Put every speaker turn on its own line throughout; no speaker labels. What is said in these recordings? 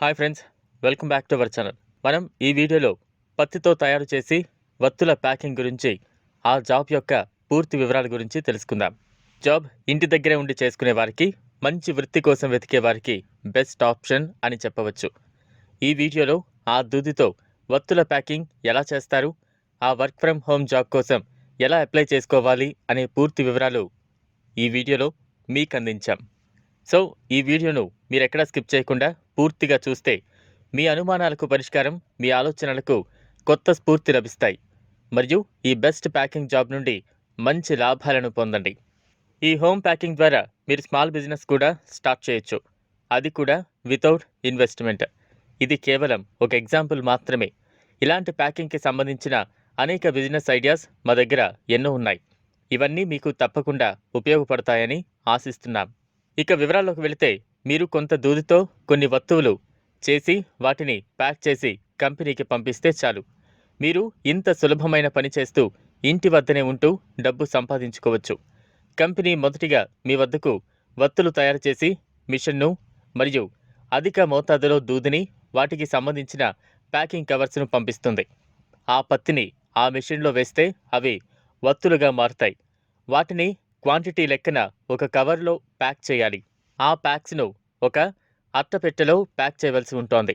Hi friends welcome back to our channel. మనం ఈ వీడియోలో పత్తితో తయారు చేసి వత్తుల ప్యాకింగ్ గురించి ఆ జాబ్ యొక్క పూర్తి వివరాల గురించి తెలుసుకుందాం. జాబ్ ఇంటి దగ్గరే ఉండి చేసుకునే వారికి మంచి వృత్తి కోసం వెతికే వారికి బెస్ట్ ఆప్షన్ అని చెప్పవచ్చు. ఈ వీడియోలో ఆ దూదితో వత్తుల ప్యాకింగ్ ఎలా చేస్తారు ఆ వర్క్ ఫ్రమ్ హోమ్ జాబ్ కోసం ఎలా అప్లై చేసుకోవాలి అనే పూర్తి వివరాలు ఈ వీడియోలో మీకు అందించాం. సో ఈ వీడియోను మీరు ఎక్కడా స్కిప్ చేయకుండా పూర్తిగా చూస్తే మీ అనుమానాలకు పరిష్కారం మీ ఆలోచనలకు కొత్త స్ఫూర్తి లభిస్తాయి. మరియు ఈ బెస్ట్ ప్యాకింగ్ జాబ్ నుండి మంచి లాభాలను పొందండి. ఈ హోమ్ ప్యాకింగ్ ద్వారా మీరు స్మాల్ బిజినెస్ కూడా స్టార్ట్ చేయొచ్చు. అది కూడా వితౌట్ ఇన్వెస్ట్మెంట్. ఇది కేవలం ఒక ఎగ్జాంపుల్ మాత్రమే. ఇలాంటి ప్యాకింగ్కి సంబంధించిన అనేక బిజినెస్ ఐడియాస్ మా దగ్గర ఎన్నో ఉన్నాయి. ఇవన్నీ మీకు తప్పకుండా ఉపయోగపడతాయని ఆశిస్తున్నాం. ఇక వివరాల్లోకి వెళితే మీరు కొంత దూదితో కొన్ని వస్తువులు చేసి వాటిని ప్యాక్ చేసి కంపెనీకి పంపిస్తే చాలు. మీరు ఇంత సులభమైన పని చేస్తూ ఇంటి వద్దనే ఉంటూ డబ్బు సంపాదించుకోవచ్చు. కంపెనీ మొదటిగా మీ వద్దకు వత్తులు తయారు చేసి మిషన్ను మరియు అధిక మోతాదులో దూదిని వాటికి సంబంధించిన ప్యాకింగ్ కవర్స్ను పంపిస్తుంది. ఆ పత్తిని ఆ మిషన్లో వేస్తే అవి వత్తులుగా మారుతాయి. వాటిని క్వాంటిటీ లెక్కన ఒక కవర్లో ప్యాక్ చేయాలి. ఆ ప్యాక్స్ను ఒక అట్టపెట్టెలో ప్యాక్ చేయవలసి ఉంటుంది.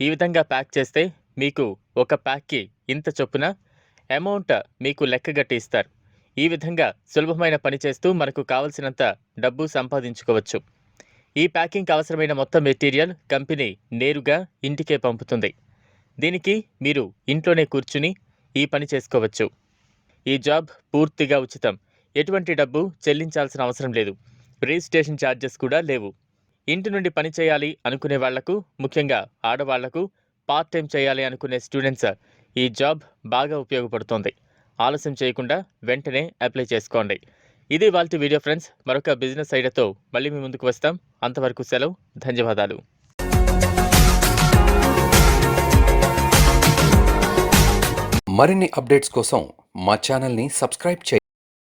ఈ విధంగా ప్యాక్ చేస్తే మీకు ఒక ప్యాక్కి ఇంత చొప్పున అమౌంట్ మీకు లెక్కగట్టి ఇస్తారు. ఈ విధంగా సులభమైన పని చేస్తూ మనకు కావలసినంత డబ్బు సంపాదించుకోవచ్చు. ఈ ప్యాకింగ్కి అవసరమైన మొత్తం మెటీరియల్ కంపెనీ నేరుగా ఇంటికే పంపుతుంది. దీనికి మీరు ఇంట్లోనే కూర్చుని ఈ పని చేసుకోవచ్చు. ఈ జాబ్ పూర్తిగా ఉచితం. ఎటువంటి డబ్బు చెల్లించాల్సిన అవసరం లేదు. రిజిస్ట్రేషన్ ఛార్జెస్ కూడా లేవు. ఇంటి నుండి పని చేయాలి అనుకునే వాళ్ళకు ముఖ్యంగా ఆడవాళ్ళకు పార్ట్ టైం చేయాలి అనుకునే స్టూడెంట్స్ ఈ జాబ్ బాగా ఉపయోగపడుతోంది. ఆలస్యం చేయకుండా వెంటనే అప్లై చేసుకోండి. ఇది వాళ్ళ వీడియో ఫ్రెండ్స్ మరొక బిజినెస్ ఐడియాతో మళ్ళీ మీ ముందుకు వస్తాం. అంతవరకు సెలవు ధన్యవాదాలు.
మరిన్ని అప్డేట్స్ కోసం మా ఛానల్ని సబ్స్క్రైబ్ చేయండి.